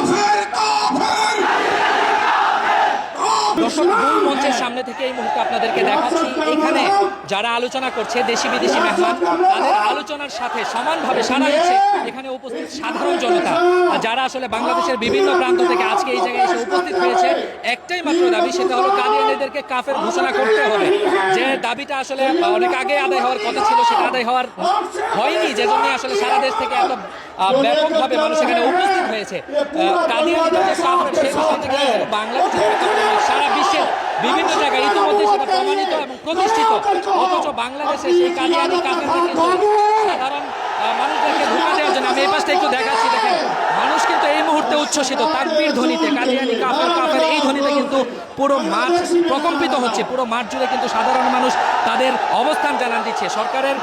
কাফের কাফের দর্শক মূল কাদিয়ানিদেরকে কাফের ঘোষণা করতে হবে। যে দাবিটা আসলে অনেক আগে আদায় হওয়ার কথা ছিল সেটা আদায় হওয়ার হয়নি যে জন্য আসলে সারা দেশ থেকে এত ব্যাপকভাবে মানুষ এখানে উপস্থিত হয়েছে। আহ, কাদিয়ানিদের যে কাফের সেই সারা বিশ্বের বিভিন্ন জায়গায় ইতিমধ্যে সেটা প্রমাণিত এবং প্রতিষ্ঠিত। অথচ বাংলাদেশে সেই কাদিয়ানি কাফেরকে সাধারণ মানুষদেরকে ধোকা দেওয়ার জন্য আমি এই পাশটা একটু দেখাচ্ছি দেখেন মানুষ কিন্তু এই মুহূর্তে উচ্ছ্বসিত তাকবীর ধ্বনিতে কাদিয়ানি কাফের কাফের এই ধ্বনিতে কিন্তু পুরো মাঠ প্রকম্পিত হচ্ছে, পুরো মাঠ জুড়ে কিন্তু সাধারণ মানুষ তাদের অবস্থান জানান দিচ্ছে। সরকারের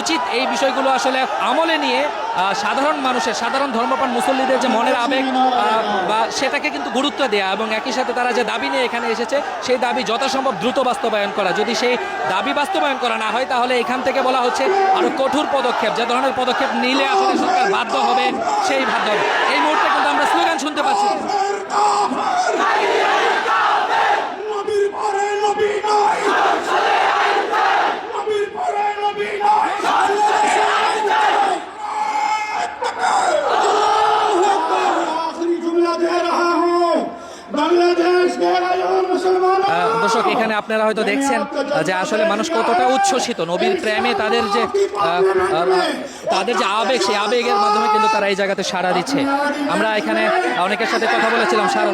উচিত এই বিষয়গুলো আসলে আমলে নিয়ে সাধারণ মানুষের, সাধারণ ধর্মপান মুসল্লিদের যে মনের আবেগ বা সেটাকে কিন্তু গুরুত্ব দেওয়া এবং একই সাথে তারা যে দাবি নিয়ে এখানে এসেছে, সেই দাবি যথাসম্ভব দ্রুত বাস্তবায়ন করা। যদি সেই দাবি বাস্তবায়ন করা না হয়, তাহলে এখান থেকে বলা হচ্ছে আরও কঠোর পদক্ষেপ, যে ধরনের পদক্ষেপ নিলে আসলে সরকার বাধ্য দর্শক এখানে আপনারা হয়তো দেখছেন যে আসলে মানুষ কতটা উচ্ছ্বসিত নবীর প্রেমে তাদের যে তাদের যে আবেগ সেই আবেগের মাধ্যমে কিন্তু তারা এই জায়গাতে সাড়া দিচ্ছে আমরা এখানে অনেকের সাথে কথা বলেছিলাম সারা